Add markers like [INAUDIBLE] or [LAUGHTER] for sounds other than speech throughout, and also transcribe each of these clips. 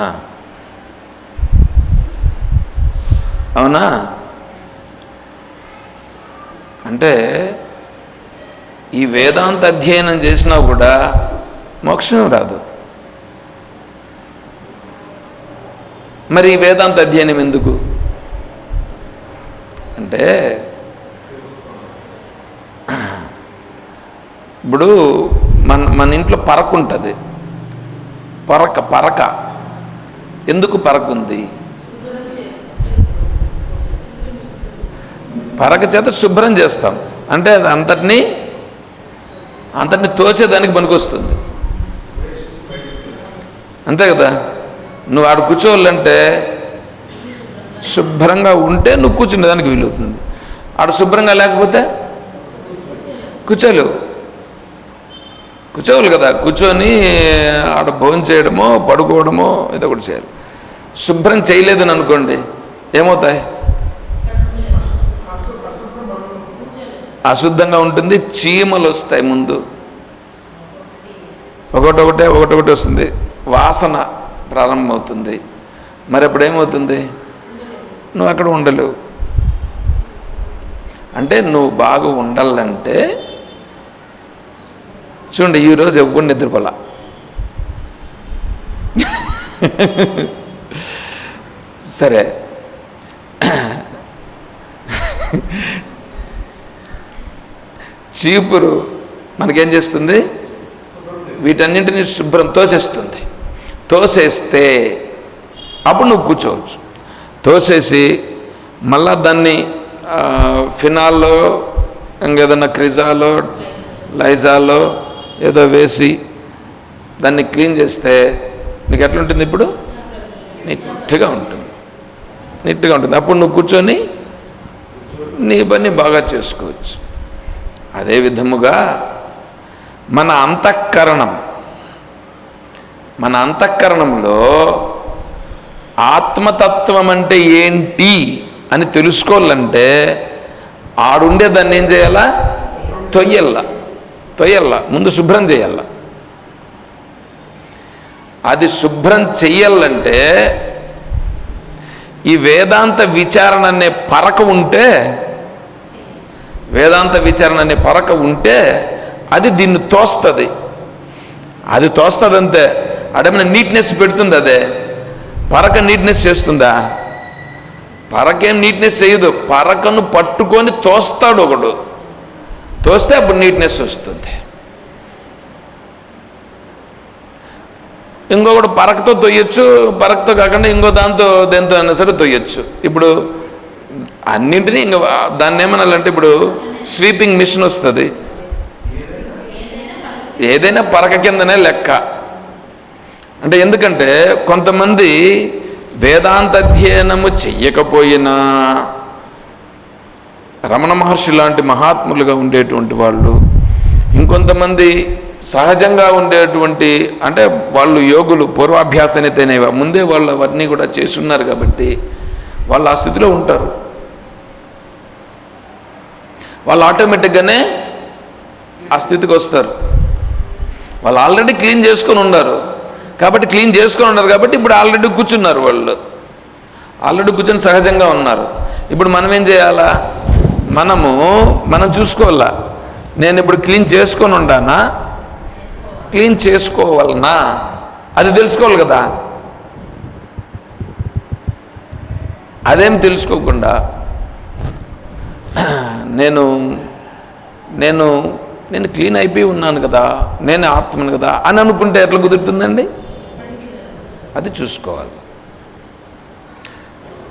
ఆ. అవునా? అంటే ఈ వేదాంత అధ్యయనం చేసినా కూడా మోక్షం రాదు. మరి ఈ వేదాంత అధ్యయనం ఎందుకు? అంటే ఇప్పుడు మన మన ఇంట్లో పరక ఉంటుంది. పరక పరక. ఎందుకు పరక ఉంది పరక చేత శుభ్రం చేస్తాం. అంటే అది అంతటినీ అంతటిని తోసేదానికి పనికొస్తుంది. అంతే కదా? నువ్వు ఆడు కూర్చోవాలంటే శుభ్రంగా ఉంటే నువ్వు కూర్చునేదానికి వీలవుతుంది. ఆడ శుభ్రంగా లేకపోతే కూర్చోలేవు. కూర్చోవాలి కదా కూర్చొని ఆడ భోజనం చేయడమో పడుకోవడమో ఏదో ఒకటి చేయాలి. శుభ్రం చేయలేదని అనుకోండి ఏమవుతాయి? అశుద్ధంగా ఉంటుంది చీమలు వస్తాయి ముందు. ఒకటొకటే ఒకటొకటి వస్తుంది వాసన ప్రారంభమవుతుంది. మరి అప్పుడు ఏమవుతుంది? నువ్వు అక్కడ ఉండలేవు. అంటే నువ్వు బాగా ఉండాలంటే చూడండి ఈరోజు ఎవ్వరు నిద్రపోలా. సరే. చీపురు మనకేం చేస్తుంది? వీటన్నింటినీ శుభ్రం తోసేస్తుంది. తోసేస్తే అప్పుడు నువ్వు కూర్చోవచ్చు. తోసేసి మళ్ళా దాన్ని ఫినాల్లో ఇంకేదన్నా క్రిజాలో లైజాలో ఏదో వేసి దాన్ని క్లీన్ చేస్తే నీకు ఎట్లుంటుంది ఇప్పుడు? నీట్గా ఉంటుంది. నీట్గా ఉంటుంది. అప్పుడు నువ్వు కూర్చొని నీ పని బాగా చేసుకోవచ్చు. అదే విధముగా మన అంతఃకరణం మన అంతఃకరణంలో ఆత్మతత్వం అంటే ఏంటి అని తెలుసుకోవాలంటే ఆడుండే దాన్ని ఏం చేయాలా? తొయ్యల్ల. తొయ్యల్ల ముందు శుభ్రం చేయాల. అది శుభ్రం చెయ్యాలంటే ఈ వేదాంత విచారణ అనే పరక ఉంటే వేదాంత విచారణ అనే పరక ఉంటే అది దీన్ని తోస్తుంది. అది తోస్తుంది అంతే అడమైన నీట్నెస్ పెడుతుంది అదే. పరక నీట్నెస్ చేస్తుందా? పరకేం నీట్నెస్ చేయదు. పరకను పట్టుకొని తోస్తాడు ఒకడు. తోస్తే అప్పుడు నీట్నెస్ వస్తుంది. ఇంకొకటి పరకతో తొయ్యొచ్చు పరకతో కాకుండా ఇంకో దాంతో దేంతో అయినా సరే తొయ్యొచ్చు. ఇప్పుడు అన్నింటినీ ఇంక దాన్ని ఏమనాలంటే ఇప్పుడు స్వీపింగ్ మిషన్ వస్తుంది. ఏదైనా పరక కిందనే లెక్క. అంటే ఎందుకంటే కొంతమంది వేదాంత అధ్యయనము చెయ్యకపోయినా రమణ మహర్షి లాంటి మహాత్ములుగా ఉండేటువంటి వాళ్ళు ఇంకొంతమంది సహజంగా ఉండేటువంటి అంటే వాళ్ళు యోగులు పూర్వాభ్యాసనితేనే ముందే వాళ్ళు అవన్నీ కూడా చేసి ఉన్నారు కాబట్టి వాళ్ళు ఆ స్థితిలో ఉంటారు. వాళ్ళు ఆటోమేటిక్గానే ఆ స్థితికి వస్తారు. వాళ్ళు ఆల్రెడీ క్లీన్ చేసుకొని ఉన్నారు. కాబట్టి క్లీన్ చేసుకొని ఉన్నారు కాబట్టి ఇప్పుడు ఆల్రెడీ కూర్చున్నారు వాళ్ళు. ఆల్రెడీ కూర్చొని సహజంగా ఉన్నారు. ఇప్పుడు మనం ఏం చేయాలా? మనము మనం చూసుకోవాలా? నేను ఇప్పుడు క్లీన్ చేసుకొని ఉండానా క్లీన్ చేసుకోవాలనా? అది తెలుసుకోవాలి కదా? అదేం తెలుసుకోకుండా? నేను నేను నేను క్లీన్ అయిపోయి ఉన్నాను కదా? నేను ఆత్మను కదా? అని అనుకుంటే ఎట్లా కుదురుతుందండి? అది చూసుకోవాలి.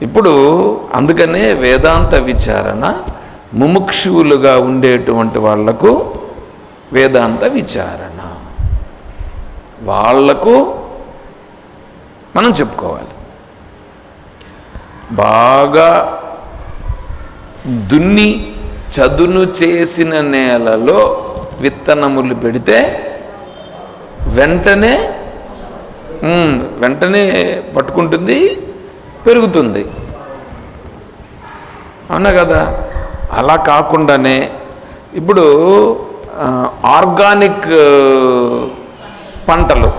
ఇప్పుడు అందుకనే వేదాంత విచారణ ముముక్షువులుగా ఉండేటువంటి వాళ్ళకు వేదాంత విచారణ. వాళ్ళకు మనం చెప్పుకోవాలి. బాగా దున్ని చదును చేసిన నేలలో విత్తనములు పెడితే వెంటనే వెంటనే పట్టుకుంటుంది పెరుగుతుంది. అవునా కదా? అలా కాకుండానే ఇప్పుడు ఆర్గానిక్ పంటలు.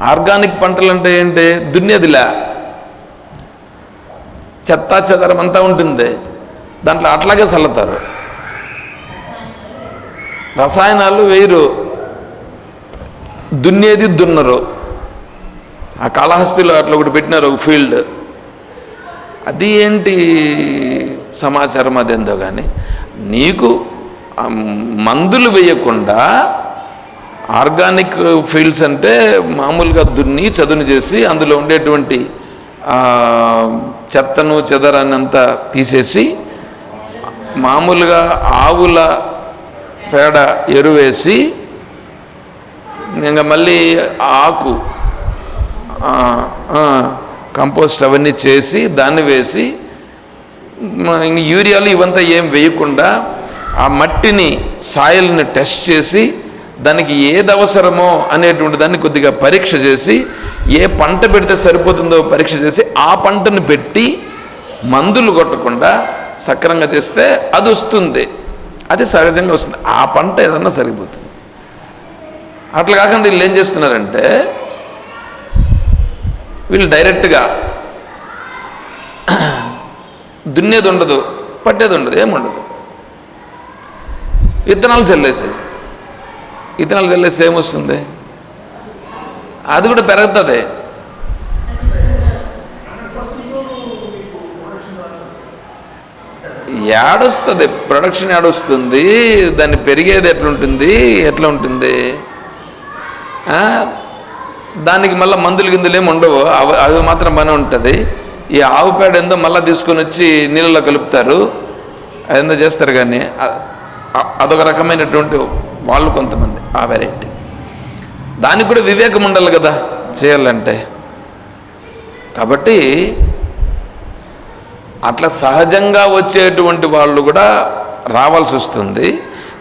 ఆర్గానిక్ పంటలు అంటే ఏంటి? దున్నేదిలా. చెత్త చెదరం అంతా ఉంటుంది. దాంట్లో అట్లాగే చల్లుతారు. రసాయనాలు వేయరు. దున్నేది దున్నరు. ఆ కాళహస్తిలో అట్లా ఒకటి పెట్టినారు ఒక ఫీల్డ్. అది ఏంటి? సమాచారం అదేందో కానీ నీకు మందులు వేయకుండా ఆర్గానిక్ ఫీల్డ్స్ అంటే మామూలుగా దున్ని చదును చేసి అందులో ఉండేటువంటి చెత్తను చెదరాన్ని అంతా తీసేసి మామూలుగా ఆవుల పేడ ఎరువేసి ఇంకా మళ్ళీ ఆకు కంపోస్ట్ అవన్నీ చేసి దాన్ని వేసి యూరియాలు ఇవంతా ఏం వేయకుండా ఆ మట్టిని సాయిల్ని టెస్ట్ చేసి దానికి ఏది అవసరమో అనేటువంటి దాన్ని కొద్దిగా పరీక్ష చేసి ఏ పంట పెడితే సరిపోతుందో పరీక్ష చేసి ఆ పంటను పెట్టి మందులు కొట్టకుండా సక్రంగా చేస్తే అది వస్తుంది. అది సహజంగా వస్తుంది. ఆ పంట ఏదన్నా సరిపోతుంది. అట్లా కాకుండా వీళ్ళు ఏం చేస్తున్నారంటే వీళ్ళు డైరెక్ట్గా దున్నేది ఉండదు పట్టేది ఉండదు ఏముండదు విత్తనాలు చల్లేసేది విత్తనాలు చల్లేస్తే ఏమొస్తుంది అది కూడా పెరుగుతుంది. ఏడొస్తుంది ప్రొడక్షన్ ఏడొస్తుంది దాన్ని పెరిగేది ఎట్లుంటుంది ఎట్లా ఉంటుంది దానికి మళ్ళీ మందులు గిందులు ఏమి ఉండవు అవి అవి మాత్రం బాగానే ఉంటుంది. ఈ ఆవు పేడ ఎంతో మళ్ళీ తీసుకొని వచ్చి నీళ్ళలో కలుపుతారు. అదేందో చేస్తారు కానీ అదొక రకమైనటువంటి వాళ్ళు కొంతమంది ఆ వెరైటీ దానికి కూడా వివేకం ఉండాలి కదా చేయాలంటే. కాబట్టి అట్లా సహజంగా వచ్చేటువంటి వాళ్ళు కూడా రావాల్సి వస్తుంది.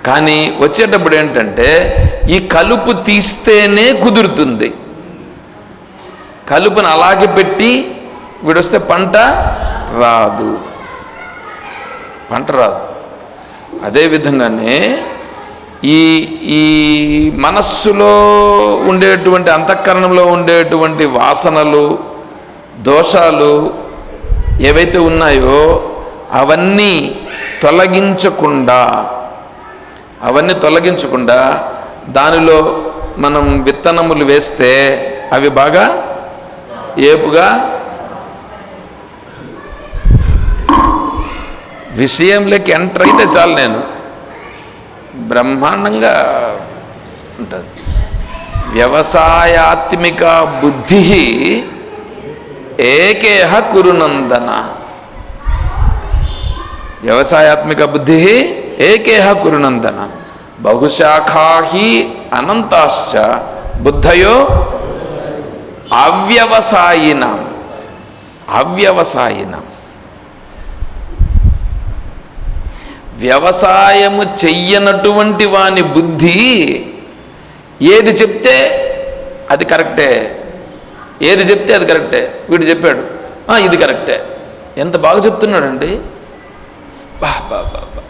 కానీ వచ్చేటప్పుడు ఏంటంటే ఈ కలుపు తీస్తేనే కుదురుతుంది. కలుపును అలాగే పెట్టి వీడొస్తే పంట రాదు. పంట రాదు. అదేవిధంగానే ఈ ఈ మనస్సులో ఉండేటువంటి అంతఃకరణంలో ఉండేటువంటి వాసనలు దోషాలు ఏవైతే ఉన్నాయో అవన్నీ తొలగించకుండా అవన్నీ తొలగించకుండా దానిలో మనం విత్తనములు వేస్తే అవి బాగా ఏపుగా విషయంలోకి ఎంటర్ అయితే చాలు నేను. బ్రహ్మాండంగా ఉంటుంది. వ్యవసాయాత్మిక బుద్ధి ఏకేహ కురునందన. వ్యవసాయాత్మిక బుద్ధి ఏకేహ కురునందన. బహుశాఖాహి అనంతాశ్చ బుద్ధయో అవ్యవసాయినం. అవ్యవసాయినం. వ్యవసాయము చెయ్యనటువంటి వాని బుద్ధి ఏది చెప్తే అది కరెక్టే. ఏది చెప్తే అది కరెక్టే. వీడు చెప్పాడు ఇది కరెక్టే. ఎంత బాగా చెప్తున్నాడండి? బా బా బా బా.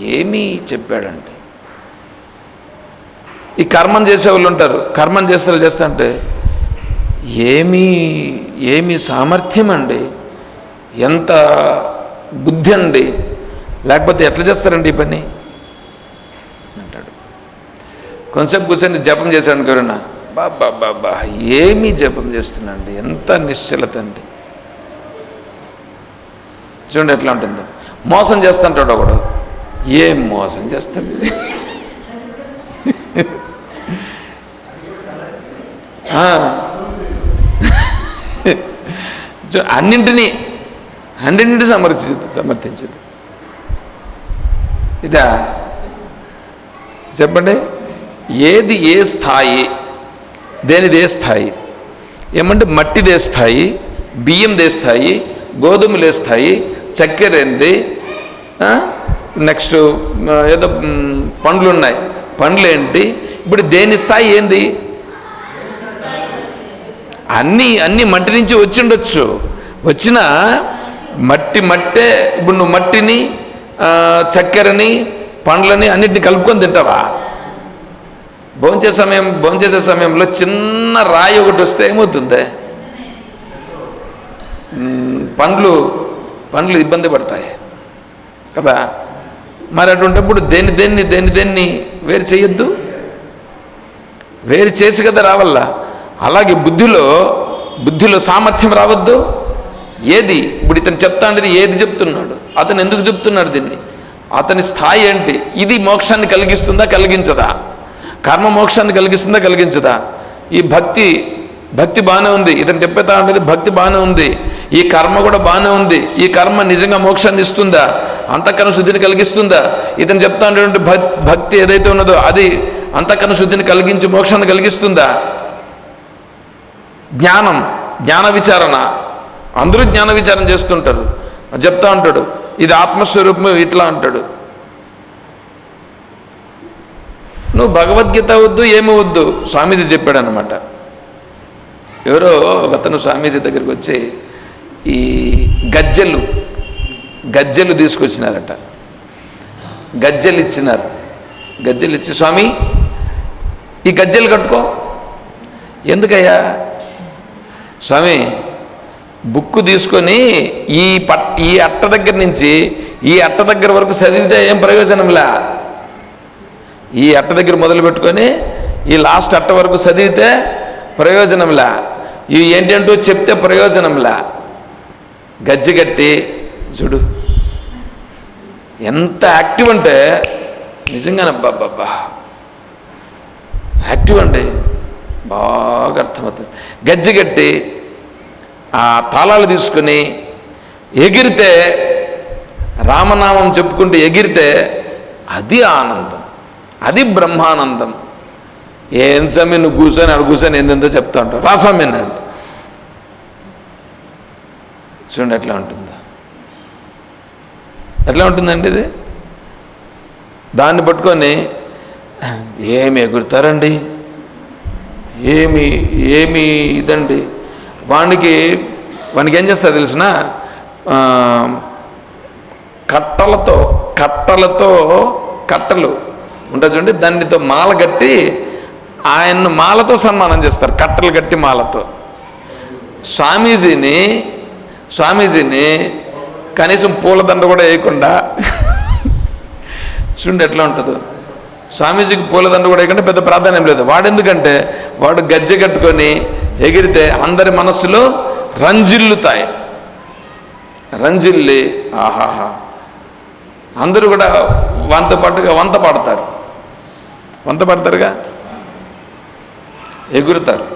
ఏమీ చెప్పాడండి. ఈ కర్మం చేసే వాళ్ళు ఉంటారు. కర్మం చేస్తారు చేస్తుంటే ఏమీ ఏమి సామర్థ్యం అండి ఎంత బుద్ధి అండి. లేకపోతే ఎట్లా చేస్తారండి ఈ పని? అంటాడు. కొంచెం కూర్చొని జపం చేశాడు ఎవరన్నా బాబా బాబా ఏమీ జపం చేస్తున్నాండి? ఎంత నిశ్చలత అండి. చూడండి ఎట్లా ఉంటుందో. మోసం చేస్తుంటాడు ఒకడు. ఏం మోసం చేస్తాడు? అన్నింటినీ అన్నింటినీ సమర్థి సమర్థించింది. ఇదా. చెప్పండి? ఏది ఏ స్థాయి దేనిది ఏ స్థాయి? ఏమంటే మట్టి స్థాయి బియ్యం దేస్తాయి గోధుమలు వేస్తాయి చక్కెర ఏంది? నెక్స్ట్ ఏదో పండ్లు ఉన్నాయి పండ్లు ఏంటి ఇప్పుడు దేని స్థాయి ఏంది? అన్నీ అన్నీ మట్టి నుంచి వచ్చి ఉండొచ్చు. వచ్చిన మట్టి మట్టే ఇప్పుడు నువ్వు మట్టిని చక్కెరని పండ్లని అన్నిటిని కలుపుకొని తింటావా? భోంచే సమయం భోంచేసే సమయంలో చిన్న రాయి ఒకటి వస్తే ఏమవుతుంది? పండ్లు పండ్లు ఇబ్బంది పడతాయి. కదా? మరి అటువంటిప్పుడు దేన్ని దేన్ని దేన్ని దేన్ని వేరు చేయొద్దు? వేరు చేసి కదా రావాలా అలాగే బుద్ధిలో బుద్ధిలో సామర్థ్యం రావద్దు? ఏది? ఇప్పుడు ఇతను చెప్తాండేది ఏది చెప్తున్నాడు? అతను ఎందుకు చెప్తున్నాడు దీన్ని? అతని స్థాయి ఏంటి? ఇది మోక్షాన్ని కలిగిస్తుందా కలిగించదా? కర్మ మోక్షాన్ని కలిగిస్తుందా కలిగించదా? ఈ భక్తి భక్తి బాగానే ఉంది. ఇతను చెప్పేతా ఉండేది భక్తి బాగానే ఉంది. ఈ కర్మ కూడా బాగానే ఉంది. ఈ కర్మ నిజంగా మోక్షాన్ని ఇస్తుందా? అంతఃకరణ శుద్ధిని కలిగిస్తుందా? ఇతను చెప్తా ఉండేటువంటి భక్తి ఏదైతే ఉన్నదో అది అంతఃకరణ శుద్ధిని కలిగించి మోక్షాన్ని కలిగిస్తుందా? జ్ఞానం జ్ఞాన విచారణ. అందరూ జ్ఞాన విచారం చేస్తుంటారు. చెప్తా ఉంటాడు ఇది ఆత్మస్వరూపం ఇట్లా అంటాడు. నువ్వు భగవద్గీత వద్దు ఏమి వద్దు స్వామీజీ చెప్పాడు అనమాట ఎవరో ఒకతను స్వామీజీ దగ్గరికి వచ్చి ఈ గజ్జెలు గజ్జెలు తీసుకొచ్చినారట. గజ్జెలు ఇచ్చినారు. గజ్జెలు ఇచ్చి స్వామి ఈ గజ్జెలు కట్టుకో. ఎందుకయ్యా? స్వామి బుక్ తీసుకొని ఈ పట్ ఈ అట్ట దగ్గర నుంచి ఈ అట్ట దగ్గర వరకు చదివితే ఏం ప్రయోజనంలా? ఈ అట్ట దగ్గర మొదలు పెట్టుకొని ఈ లాస్ట్ అట్ట వరకు చదివితే ప్రయోజనంలా? ఇవి ఏంటంటూ చెప్తే ప్రయోజనంలా? గజ్జిగట్టి చూడు. ఎంత యాక్టివ్ అంటే నిజంగానే బాబా యాక్టివ్ అండి బాగా అర్థమవుతుంది. గజ్జిగట్టి ఆ తాళాలు తీసుకుని ఎగిరితే రామనామం చెప్పుకుంటూ ఎగిరితే అది ఆనందం అది బ్రహ్మానందం. ఏం సమయం నువ్వు కూర్చొని అడు కూర్చొని ఏందో చెప్తా ఉంటావు. రా అన్నాడు. చూడండి ఎట్లా ఉంటుందా. ఎట్లా ఉంటుందండి ఇది? దాన్ని పట్టుకొని ఏమి ఎగురుతారండి? ఏమి ఏమి ఇదండి? వానికి వానికి ఏం చేస్తా తెలిసిన? కట్టలతో కట్టలతో కట్టలు ఉంటుంది చూడండి దానితో మాల కట్టి ఆయన్ను మాలతో సన్మానం చేస్తారు కట్టలు కట్టి మాలతో. స్వామీజీని స్వామీజీని కనీసం పూలదండ కూడా వేయకుండా చూడండి ఎట్లా ఉంటుందో. స్వామీజీకి పూలదండ కూడా వేయకుండా పెద్ద ప్రాధాన్యం లేదు. వాడు ఎందుకంటే వాడు గజ్జె కట్టుకొని ఎగిరితే అందరి మనస్సులో రంజిల్లుతాయి. రంజిల్లి ఆహాహా. అందరూ కూడా వంత పాటుగా వంత పాడతారు. వంత పాడతారుగా? ఎగురుతారు.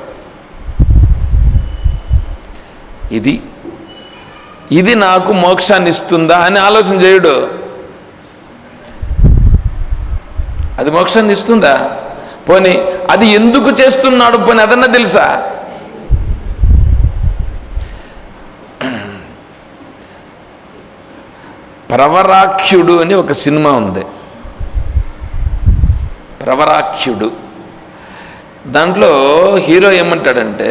ఇది ఇది నాకు మోక్షాన్ని ఇస్తుందా అని ఆలోచన చేయుడు. అది మోక్షాన్ని ఇస్తుందా? పోనీ అది ఎందుకు చేస్తున్నాడు పోనీ అదన్నా తెలుసా? ప్రవరాఖ్యుడు అని ఒక సినిమా ఉంది. ప్రవరాఖ్యుడు. దాంట్లో హీరో ఏమంటాడంటే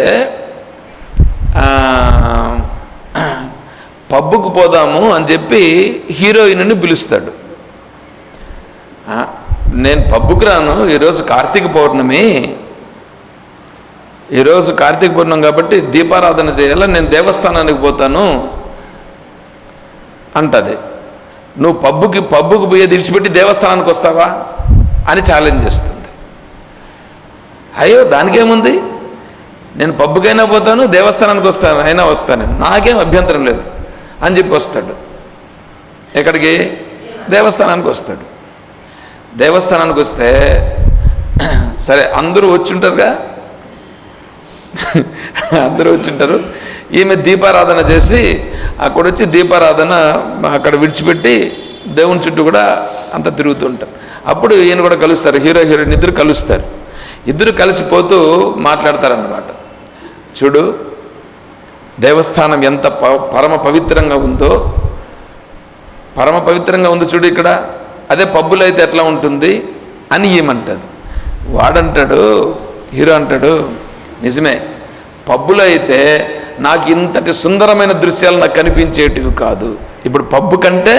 పబ్బుకు పోదాము అని చెప్పి హీరోయిన్ని పిలుస్తాడు. నేను పబ్బుకు రాను ఈరోజు కార్తీక పౌర్ణమి. ఈరోజు కార్తీక పౌర్ణమి కాబట్టి దీపారాధన చేయాలి నేను దేవస్థానానికి పోతాను అంటది. నువ్వు పబ్బుకి పబ్బుకి పోయి విడిచిపెట్టి దేవస్థానానికి వస్తావా అని ఛాలెంజ్ చేస్తుంది. అయ్యో దానికేముంది? నేను పబ్బుకైనా పోతాను దేవస్థానానికి వస్తాను అయినా వస్తాను. నాకేం అభ్యంతరం లేదు. అని చెప్పి వస్తాడు. ఎక్కడికి? దేవస్థానానికి వస్తాడు. దేవస్థానానికి వస్తే సరే అందరూ వచ్చుంటారుగా? అందరూ వచ్చింటారు. ఈమె దీపారాధన చేసి అక్కడ వచ్చి దీపారాధన అక్కడ విడిచిపెట్టి దేవుని చుట్టూ కూడా అంత తిరుగుతుంటారు అప్పుడు ఈయన కూడా కలుస్తారు. హీరో హీరోయిన్ ఇద్దరు కలుస్తారు. ఇద్దరు కలిసిపోతూ మాట్లాడతారన్నమాట. చూడు దేవస్థానం ఎంత ప- పరమ పవిత్రంగా ఉందో పరమ పవిత్రంగా ఉంది చూడు ఇక్కడ. అదే పబ్బులు అయితే ఎట్లా ఉంటుంది? అని ఏమంటది వాడంటాడు హీరో అంటాడు నిజమే పబ్బులో అయితే నాకు ఇంతటి సుందరమైన దృశ్యాలు నాకు కనిపించేటివి కాదు. ఇప్పుడు పబ్బు కంటే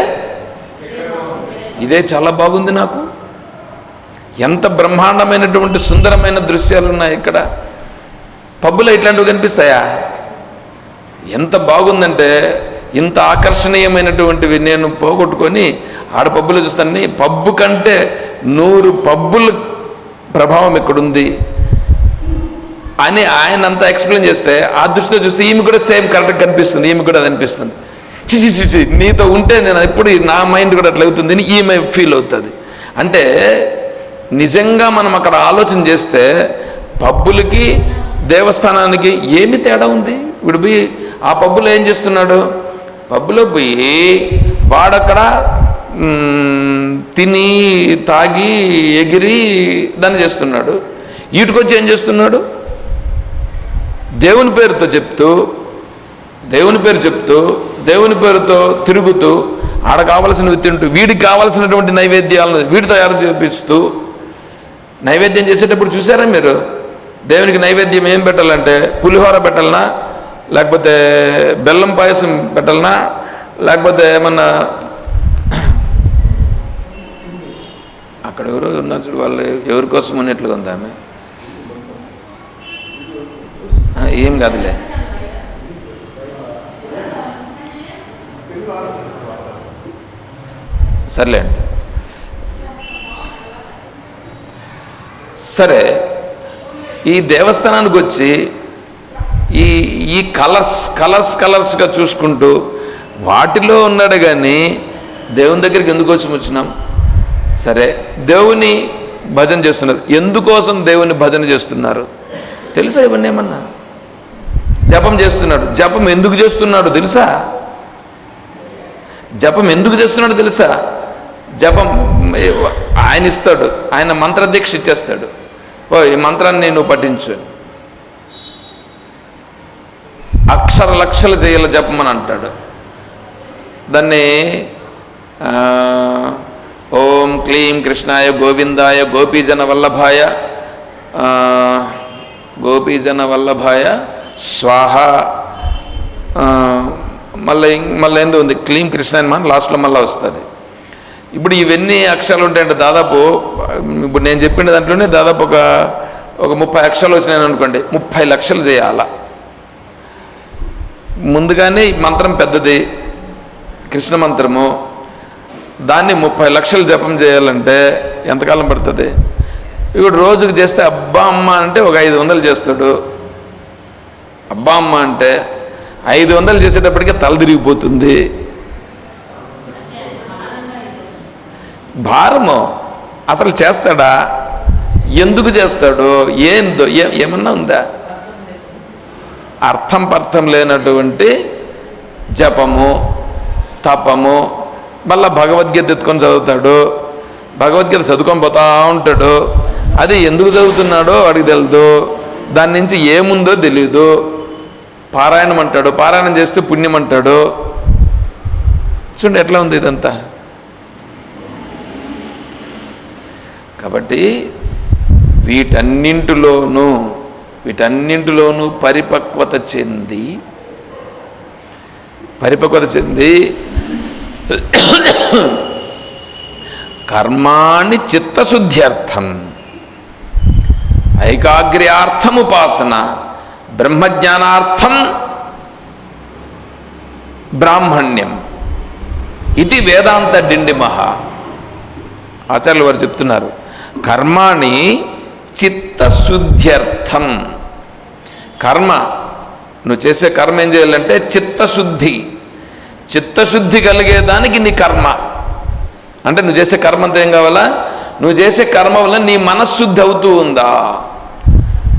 ఇదే చాలా బాగుంది నాకు. ఎంత బ్రహ్మాండమైనటువంటి సుందరమైన దృశ్యాలు ఉన్నాయి ఇక్కడ. పబ్బులో ఇట్లాంటివి కనిపిస్తాయా? ఎంత బాగుందంటే ఇంత ఆకర్షణీయమైనటువంటివి నేను పోగొట్టుకొని ఆడ పబ్బులో చూస్తాను పబ్బు కంటే నూరు పబ్బుల ప్రభావం ఇక్కడుంది. అని ఆయన అంతా ఎక్స్ప్లెయిన్ చేస్తే ఆ దృష్టితో చూస్తే ఈమె కూడా సేమ్ కరెక్ట్గా కనిపిస్తుంది ఈమె కూడా అది అనిపిస్తుంది. చిచి చిచి నీతో ఉంటే నేను ఎప్పుడు నా మైండ్ కూడా అట్లా అవుతుంది ఈమె ఫీల్ అవుతుంది. అంటే నిజంగా మనం అక్కడ ఆలోచన చేస్తే పబ్బులకి దేవస్థానానికి ఏమి తేడా ఉంది? ఇప్పుడు పోయి ఆ పబ్బులో ఏం చేస్తున్నాడు? పబ్బులో పోయి వాడక్కడ తిని తాగి ఎగిరి దాన్ని చేస్తున్నాడు. వీటికొచ్చి ఏం చేస్తున్నాడు? దేవుని పేరుతో చెప్తూ దేవుని పేరు చెప్తూ దేవుని పేరుతో తిరుగుతూ ఆడ కావలసినవి తింటూ వీడికి కావలసినటువంటి నైవేద్యాలను వీడి తయారు చేపిస్తూ నైవేద్యం చేసేటప్పుడు చూసారా మీరు? దేవునికి నైవేద్యం ఏం పెట్టాలంటే పులిహోర పెట్టాలనా? లేకపోతే బెల్లం పాయసం పెట్టాలనా? లేకపోతే ఏమన్నా అక్కడ ఎవరో ఉన్నారు చూడు వాళ్ళు ఎవరి కోసం ఉన్నట్లుగా ఉంది ఆమె ఆ, ఏం కాదులే. సర్లేండి సరే ఈ దేవస్థానానికి వచ్చి ఈ ఈ కలర్స్ కలర్స్ కలర్స్గా చూసుకుంటూ వాటిలో ఉన్నాడు కానీ దేవుని దగ్గరికి ఎందుకు వచ్చి వచ్చినాం సరే దేవుని భజన చేస్తున్నారు. ఎందుకోసం దేవుని భజన చేస్తున్నారు? తెలుసా ఇవన్నీ ఏమన్నా? జపం చేస్తున్నాడు. జపం ఎందుకు చేస్తున్నాడు తెలుసా? జపం ఎందుకు చేస్తున్నాడు తెలుసా? జపం ఆయన ఇస్తాడు. ఆయన మంత్రదీక్ష ఇచ్చేస్తాడు. ఓ ఈ మంత్రాన్ని నువ్వు పఠించు. అక్షర లక్షలు చేయాల జపం అని అంటాడు. దాన్ని ఓం క్లీం కృష్ణాయ గోవిందాయ గోపీజన వల్లభాయ గోపీజన వల్లభాయ స్వాహ మళ్ళీ మళ్ళీ ఏందో ఉంది? క్లీం కృష్ణ అని మన లాస్ట్లో మళ్ళీ వస్తుంది. ఇప్పుడు ఇవన్నీ అక్షరాలు ఉంటాయంటే దాదాపు ఇప్పుడు నేను చెప్పిన దాంట్లోనే దాదాపు ఒక ఒక ముప్పై అక్షరాలు వచ్చినాయని అనుకోండి. ముప్పై లక్షలు చేయాలా. ముందుగానే ఈ మంత్రం పెద్దది కృష్ణ మంత్రము. దాన్ని ముప్పై లక్షలు జపం చేయాలంటే ఎంతకాలం పడుతుంది? ఇప్పుడు రోజుకి చేస్తే అబ్బా అమ్మ అంటే ఒక ఐదు వందలు చేస్తాడు. అబ్బా అమ్మ అంటే ఐదు వందలు చేసేటప్పటికే తల తిరిగిపోతుంది. భారము అసలు చేస్తాడా? ఎందుకు చేస్తాడు? ఏందో ఏమన్నా ఉందా? అర్థం పర్థం లేనటువంటి జపము తపము మళ్ళా భగవద్గీత ఎత్తుకొని చదువుతాడు భగవద్గీత చదువుకొని పోతా ఉంటాడు. అది ఎందుకు చదువుతున్నాడో అడిగి తెలియదు దాని నుంచి ఏముందో తెలియదు పారాయణం అంటాడు పారాయణం చేస్తే పుణ్యం అంటాడు. చూడండి ఎట్లా ఉంది ఇదంతా. కాబట్టి వీటన్నింటిలోనూ వీటన్నింటిలోనూ పరిపక్వత చెంది పరిపక్వత చెంది కర్మాణి చిత్తశుద్ధ్యర్థం ఐకాగ్ర్యార్థముపాసన బ్రహ్మజ్ఞానార్థం బ్రాహ్మణ్యం. ఇది వేదాంత డిండిమహ. ఆచార్యులు వారు చెప్తున్నారు కర్మాణి చిత్తశుద్ధ్యర్థం. కర్మ నువ్వు చేసే కర్మ ఏం చేయాలంటే చిత్తశుద్ధి. చిత్తశుద్ధి కలిగేదానికి నీ కర్మ. అంటే నువ్వు చేసే కర్మ అంతా ఏం కావాలా? నువ్వు చేసే కర్మ వల్ల నీ మనశ్శుద్ధి అవుతూ ఉందా?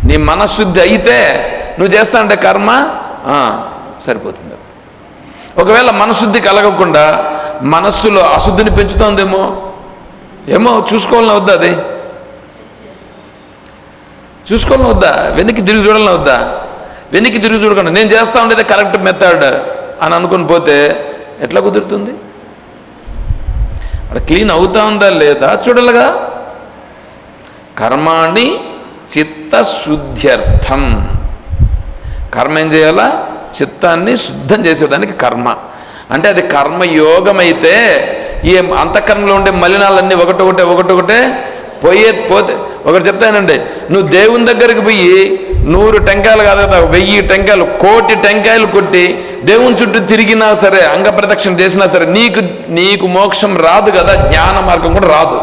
నీ మనశ్శుద్ధి అయితే నువ్వు చేస్తానంటే కర్మ? సరిపోతుంది. ఒకవేళ మనశుద్ధి కలగకుండా మనస్సులో అశుద్ధిని పెంచుతోందేమో? ఏమో చూసుకోవాలని వద్దా అది? చూసుకోవాలని వద్దా? వెనక్కి తిరిగి చూడాలని వద్దా? వెనక్కి తిరిగి చూడకుండా నేను చేస్తా ఉండేది కరెక్ట్ మెథడ్ అని అనుకుని పోతే ఎట్లా కుదురుతుంది? అక్కడ క్లీన్ అవుతా ఉందా లేదా చూడాలిగా? కర్మాణి చిత్తశుద్ధ్యర్థం. కర్మ ఏం చేయాలా? చిత్తాన్ని శుద్ధం చేసేదానికి కర్మ. అంటే అది కర్మయోగం అయితే ఈ అంతఃకరణలో ఉండే మలినాలన్నీ ఒకటొకటే ఒకటొకటే పోయే పోతే ఒకటి చెప్తానండి నువ్వు దేవుని దగ్గరికి పోయి నూరు టెంకాయలు కాదు కదా వెయ్యి టెంకాయలు కోటి టెంకాయలు కొట్టి దేవుని చుట్టూ తిరిగినా సరే అంగ ప్రదక్షిణ చేసినా సరే నీకు నీకు మోక్షం రాదు కదా జ్ఞాన మార్గం కూడా రాదు.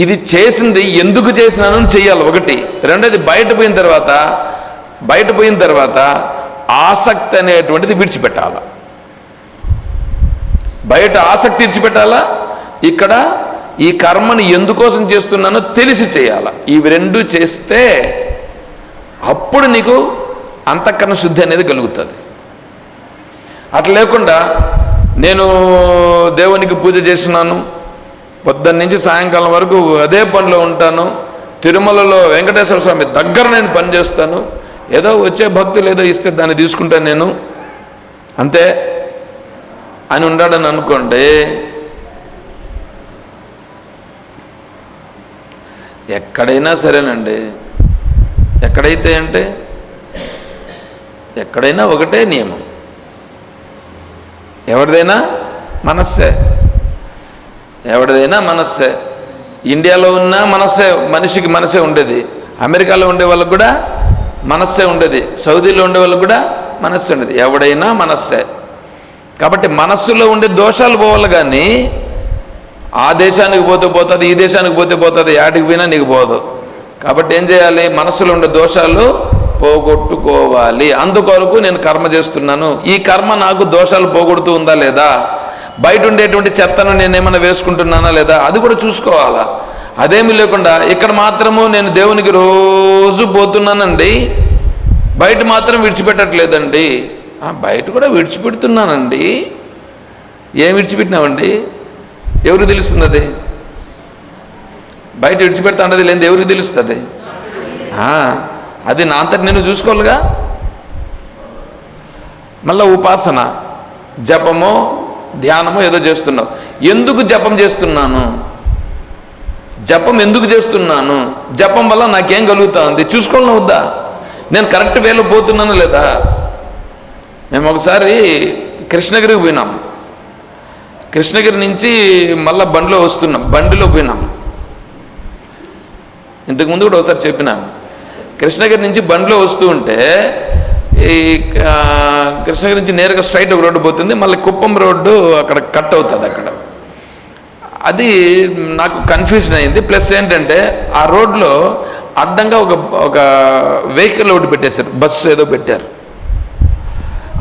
ఇది చేసింది ఎందుకు చేసినాను చేయాలి చెయ్యాలి ఒకటి. రెండోది బయట పోయిన తర్వాత బయట పోయిన తర్వాత ఆసక్తి అనేటువంటిది విడిచిపెట్టాల. బయట ఆసక్తి విడిచిపెట్టాలా? ఇక్కడ ఈ కర్మని ఎందుకోసం చేస్తున్నానో తెలిసి చేయాల. ఇవి రెండు చేస్తే అప్పుడు నీకు అంతఃకరణ శుద్ధి అనేది కలుగుతుంది. అట్లా లేకుండా నేను దేవునికి పూజ చేస్తున్నాను. పొద్దున్న నుంచి సాయంకాలం వరకు అదే పనిలో ఉంటాను. తిరుమలలో వెంకటేశ్వర స్వామి దగ్గర నేను పనిచేస్తాను ఏదో వచ్చే భక్తులు ఏదో ఇస్తే దాన్ని తీసుకుంటాను నేను. అంతే అని ఉండాడని అనుకోండి. ఎక్కడైనా సరేనండి. ఎక్కడైతే అంటే ఎక్కడైనా ఒకటే నియమం. ఎవరిదైనా మనస్సే. ఎవరిదైనా మనస్సే. ఇండియాలో ఉన్న మనస్సే మనిషికి మనసే ఉండేది. అమెరికాలో ఉండే వాళ్ళకు కూడా మనస్సే ఉండేది. సౌదీలో ఉండే వాళ్ళకు కూడా మనస్సే ఉండేది. ఎవడైనా మనస్సే. కాబట్టి మనస్సులో ఉండే దోషాలు పోవాలి కానీ ఆ దేశానికి పోతే పోతుంది ఈ దేశానికి పోతే పోతుంది యాటికి పోయినా నీకు పోదు. కాబట్టి ఏం చేయాలి? మనస్సులో ఉండే దోషాలు పోగొట్టుకోవాలి. అందుకొరకు నేను కర్మ చేస్తున్నాను. ఈ కర్మ నాకు దోషాలు పోగొడుతూ ఉందా లేదా? బయట ఉండేటువంటి చెత్తను నేను ఏమైనా వేసుకుంటున్నానా లేదా? అది కూడా చూసుకోవాలా? అదేమి లేకుండా ఇక్కడ మాత్రము నేను దేవునికి రోజు పోతున్నానండి. బయట మాత్రం విడిచిపెట్టట్లేదండి. బయట కూడా విడిచిపెడుతున్నానండి. ఏం విడిచిపెట్టినామండి? ఎవరికి తెలుస్తుంది అది బయట విడిచిపెడతా ఉండదు లేదు ఎవరికి తెలుస్తుంది? అది నా అంతటి నేను చూసుకోవాలిగా? మళ్ళా ఉపాసన జపము ధ్యానము ఏదో చేస్తున్నావు. ఎందుకు జపం చేస్తున్నాను? జపం ఎందుకు చేస్తున్నాను? జపం వల్ల నాకేం కలుగుతుంది? చూసుకోవాలని వద్దా? నేను కరెక్ట్ వేలో పోతున్నాను లేదా? మేము ఒకసారి కృష్ణగిరికి పోయినాం. కృష్ణగిరి నుంచి మళ్ళా బండిలో వస్తున్నాం. బండిలో పోయినాం. ఇంతకుముందు కూడా ఒకసారి చెప్పినాను కృష్ణగిరి నుంచి బండిలో వస్తూ ఉంటే ఈ కృష్ణగిరి నుంచి నేరుగా స్ట్రైట్ ఒక రోడ్డు పోతుంది మళ్ళీ కుప్పం రోడ్డు అక్కడ కట్ అవుతుంది అక్కడ. అది నాకు కన్ఫ్యూజన్ అయింది. ప్లస్ ఏంటంటే ఆ రోడ్లో అడ్డంగా ఒక ఒక వెహికల్ ఒకటి పెట్టేశారు. బస్సు ఏదో పెట్టారు.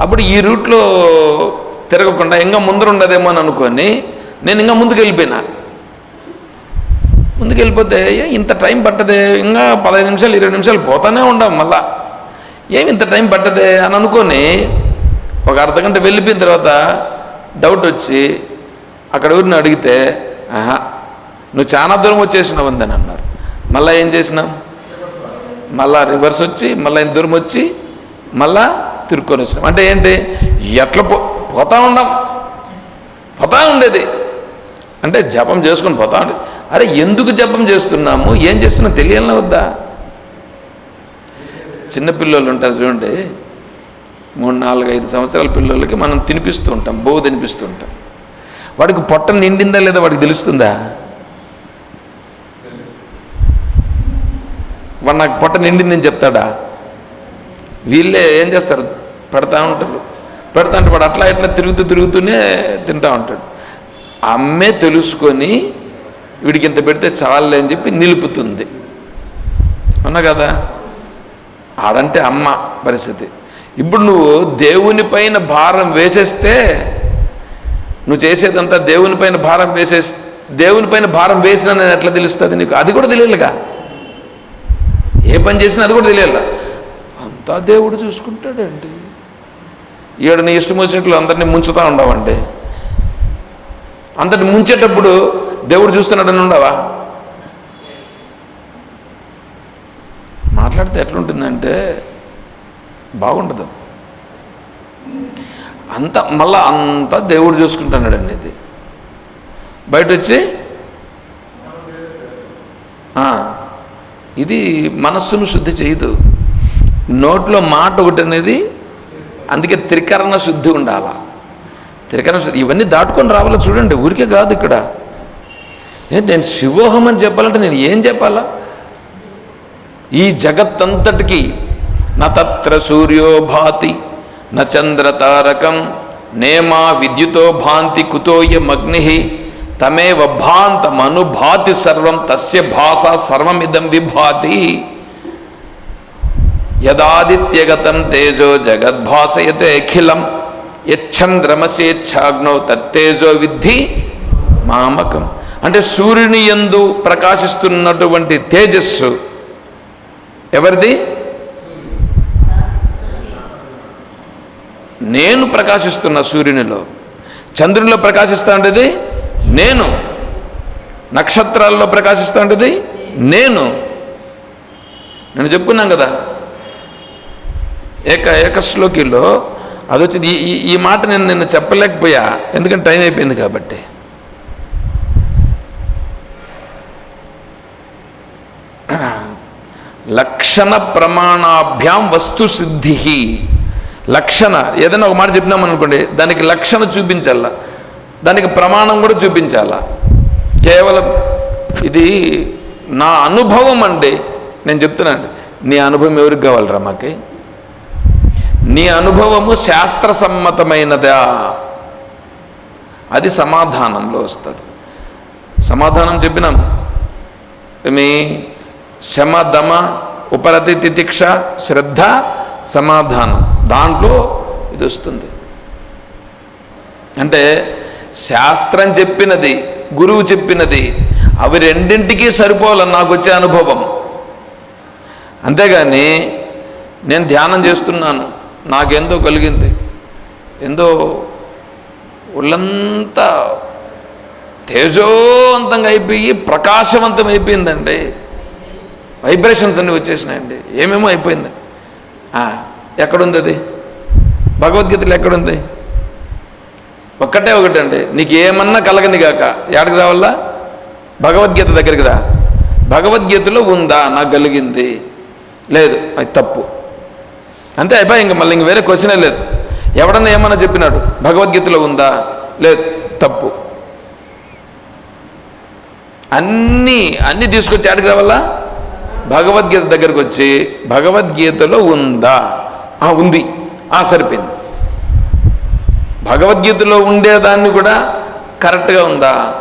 అప్పుడు ఈ రూట్లో తిరగకుండా ఇంకా ముందర ఉండదేమో అని అనుకొని నేను ఇంకా ముందుకు వెళ్ళిపోయినా ముందుకు వెళ్ళిపోతే ఇంత టైం పట్టదే. ఇంకా పదహైదు నిమిషాలు ఇరవై నిమిషాలు పోతానే ఉండాం మళ్ళా. ఏమి ఇంత టైం పట్టదే అని అనుకొని ఒక అర్ధగంట వెళ్ళిపోయిన తర్వాత డౌట్ వచ్చి అక్కడ ఊరిని అడిగితే ఆహా నువ్వు చాలా దూరం వచ్చేసినావు అందని అన్నారు. మళ్ళీ ఏం చేసినాం? మళ్ళా రివర్స్ వచ్చి మళ్ళీ ఇంత దూరం వచ్చి మళ్ళా తిరుక్కొని వచ్చినాం. అంటే ఏంటి? ఎట్లా పో పోతా ఉండం. పోతా ఉండేది. అంటే జపం చేసుకొని పోతా ఉండేది అరే ఎందుకు జపం చేస్తున్నాము? ఏం చేస్తున్నా తెలియాలని వద్దా? చిన్నపిల్లలు ఉంటారు చూడండి. మూడు నాలుగు ఐదు సంవత్సరాల పిల్లలకి మనం తినిపిస్తూ ఉంటాం బో తినిపిస్తూ ఉంటాం. వాడికి పొట్ట నిండిందా లేదా వాడికి తెలుస్తుందా? వాడు నాకు పొట్ట నిండిందని చెప్తాడా? వీళ్ళే ఏం చేస్తారు? పెడతా ఉంటారు. పెడతా అంటే వాడు అట్లా ఇట్లా తిరుగుతూ తిరుగుతూనే తింటా ఉంటాడు. అమ్మే తెలుసుకొని వీడికి ఇంత పెడితే చాలే అని చెప్పి నిలుపుతుంది. అన్నా కదా? ఆడంటే అమ్మ పరిస్థితి. ఇప్పుడు నువ్వు దేవుని పైన భారం వేసేస్తే నువ్వు చేసేదంతా దేవుని పైన భారం వేసే దేవుని పైన భారం వేసినా నేను ఎట్లా తెలుస్తుంది నీకు? అది కూడా తెలియాలిగా ఏ పని చేసినా అది కూడా తెలియాలి. అంతా దేవుడు చూసుకుంటాడండి. ఈడ నీ ఇష్టం వచ్చినట్లు అందరినీ ముంచుతూ ఉండవండి. అంతటి ముంచేటప్పుడు దేవుడు చూస్తున్నాడని ఉండవా? మాట్లాడితే ఎట్లుంటుందంటే బాగుండదు. అంత మళ్ళా అంతా దేవుడు చూసుకుంటున్నాడండి ఇది. బయట వచ్చి ఇది మనస్సును శుద్ధి చేయదు. నోట్లో మాట ఒకటి అనేది అందుకే త్రికరణ శుద్ధి ఉండాల. త్రికరణ శుద్ధి ఇవన్నీ దాటుకొని రావాలో చూడండి ఊరికే కాదు ఇక్కడ. నేను శివోహం అని చెప్పాలంటే నేను ఏం చెప్పాలా? ఈ జగత్తంతటికి నత్ర సూర్యో భాతి న చంద్రతారకం నేమా విద్యుతో భాంతి కుతోయమగ్ని తమేవ భాంతమనుభాతి సర్వం తస్య భాష సర్వమిదం విభాతి. యదాదిత్యగతం తేజో జగద్భాసయతే అఖిలం యచ్చంద్రమసేచ్ఛాగ్నో తత్తేజో విద్ధి మామకం. అంటే సూర్యుని యందు ప్రకాశిస్తున్నటువంటి తేజస్సు ఎవరిది? నేను ప్రకాశిస్తున్న సూర్యునిలో. చంద్రునిలో ప్రకాశిస్తా ఉండేది నేను. నక్షత్రాల్లో ప్రకాశిస్తా ఉండేది నేను. నేను చెప్పుకున్నాం కదా. ఏక ఏకశ్లోకిలో అది వచ్చింది ఈ ఈ- ఈ మాట నేను నిన్న చెప్పలేకపోయా. ఎందుకంటే టైం అయిపోయింది కాబట్టి. లక్షణ ప్రమాణాభ్యాం వస్తు సిద్ధి లక్షణ ఏదైనా ఒక మాట చెప్పినాం అనుకోండి దానికి లక్షణ చూపించాల? దానికి ప్రమాణం కూడా చూపించాల? కేవలం ఇది నా అనుభవం అండి నేను చెప్తున్నాను నీ అనుభవం ఎవరికి కావాలరా మాకి? నీ అనుభవము శాస్త్రసమ్మతమైనదా? అది సమాధానంలో వస్తుంది. సమాధానం చెప్పినాం. మీ శమ దమ ఉపరతి తితిక్ష శ్రద్ధ సమాధానం. దాంట్లో ఇది వస్తుంది. అంటే శాస్త్రం చెప్పినది గురువు చెప్పినది అవి రెండింటికి సరిపోవాలని నాకు వచ్చే అనుభవం. అంతేగాని నేను ధ్యానం చేస్తున్నాను నాకెందో కలిగింది. ఎందో ఒళ్ళంతా తేజోవంతంగా అయిపోయి ప్రకాశవంతం అయిపోయిందండి. వైబ్రేషన్స్ అన్నీ వచ్చేసినాయండి. ఏమేమో అయిపోయింది. ఎక్కడుంది అది? భగవద్గీతలో ఎక్కడుంది? ఒక్కటే ఒకటండి. నీకు ఏమన్నా కలగని కాక ఎక్కడికి రావాలా? భగవద్గీత దగ్గరికి రా. భగవద్గీతలో ఉందా? నాకు కలిగింది. లేదు అది తప్పు. అంతే అయిపోయి ఇంక మళ్ళీ ఇంక వేరే క్వశ్చనే లేదు. ఎవడన్నా ఏమన్నా చెప్పినాడు భగవద్గీతలో ఉందా? లేదు తప్పు. అన్నీ అన్నీ తీసుకొచ్చి ఆడికి రావాలా? భగవద్గీత దగ్గరకు వచ్చి భగవద్గీతలో ఉందా? ఆ, ఉంది. ఆ సరిపోయింది. భగవద్గీతలో ఉండేదాన్ని కూడా కరెక్ట్గా ఉందా?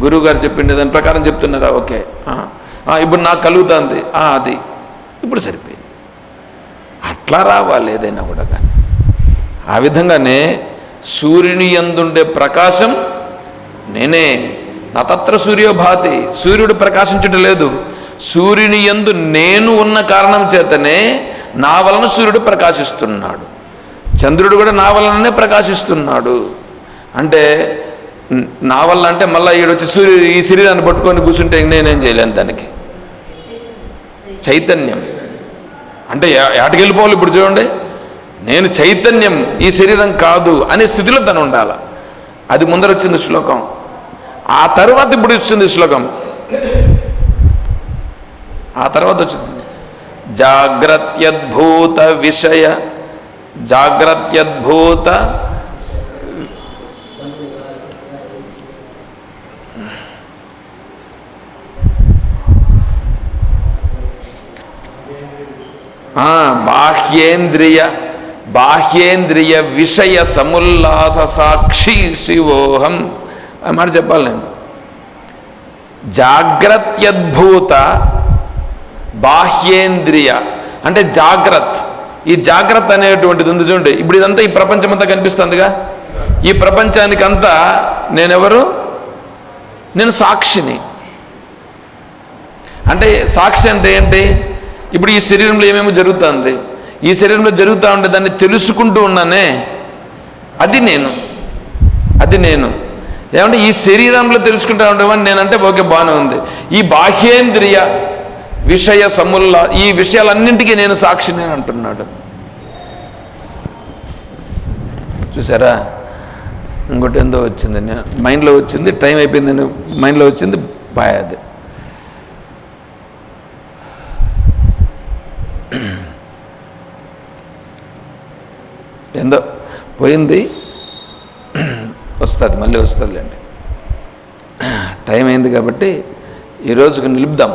గురువు గారు చెప్పిండే దాని ప్రకారం చెప్తున్నారా? ఓకే. ఇప్పుడు నాకు కలుగుతుంది. ఆ, అది. ఇప్పుడు సరిపోయింది. అట్లా రావాలి ఏదైనా కూడా కానీ. ఆ విధంగానే సూర్యుని ఎందుండే ప్రకాశం నేనే నతత్ర సూర్యోభాతి సూర్యుడు ప్రకాశించడం లేదు. సూర్యుని ఎందు నేను ఉన్న కారణం చేతనే నా వలన సూర్యుడు ప్రకాశిస్తున్నాడు. చంద్రుడు కూడా నా వలననే ప్రకాశిస్తున్నాడు. అంటే నా వల్ల అంటే మళ్ళీ ఈడొచ్చి సూర్యుడు ఈ శరీరాన్ని పట్టుకొని కూర్చుంటే నేనేం చేయలేను దానికి. చైతన్యం. అంటే ఏ- ఏటకి వెళ్ళిపోవాలి ఇప్పుడు చూడండి. నేను చైతన్యం ఈ శరీరం కాదు అనే స్థితిలో తను ఉండాలి. అది ముందర వచ్చింది శ్లోకం. ఆ తర్వాత ఇప్పుడు ఇచ్చింది శ్లోకం. ఆ తర్వాత వచ్చింది. జాగ్రత్యద్భూత విషయ జాగ్రత్యద్భూత బాహ్యేంద్రియ బాహ్యేంద్రియ విషయ సముల్లాస సాక్షి శివోహం. ఆ మాట చెప్పాలి నేను. జాగ్రత్యద్భూత బాహ్యేంద్రియ. అంటే జాగ్రత్త ఈ జాగ్రత్త అనేటువంటిది ఉంది చూడండి. ఇప్పుడు ఇదంతా ఈ ప్రపంచం అంతా కనిపిస్తుందిగా? ఈ ప్రపంచానికంతా నేనెవరు? నేను సాక్షిని. అంటే సాక్షి అంటే ఏంటి? ఇప్పుడు ఈ శరీరంలో ఏమేమి జరుగుతుంది? ఈ శరీరంలో జరుగుతూ ఉంటే దాన్ని తెలుసుకుంటూ ఉన్నానే అది నేను. అది నేను. ఏమంటే ఈ శరీరంలో తెలుసుకుంటా ఉండేవాడిని నేనంటే ఓకే బాగానే ఉంది. ఈ బాహ్యేంద్రియ విషయ సముల్ల ఈ విషయాలన్నింటికీ నేను సాక్షిని అంటున్నాడు. చూసారా? ఇంకోటి ఏందో వచ్చింది నేను మైండ్లో వచ్చింది టైం అయిపోయింది నేను మైండ్లో వచ్చింది బాయాది [CLEARS THROAT] ఏందో పోయింది. వస్తుంది మళ్ళీ వస్తుందిలేండి. టైం అయింది కాబట్టి ఈ నిలుపుదాం.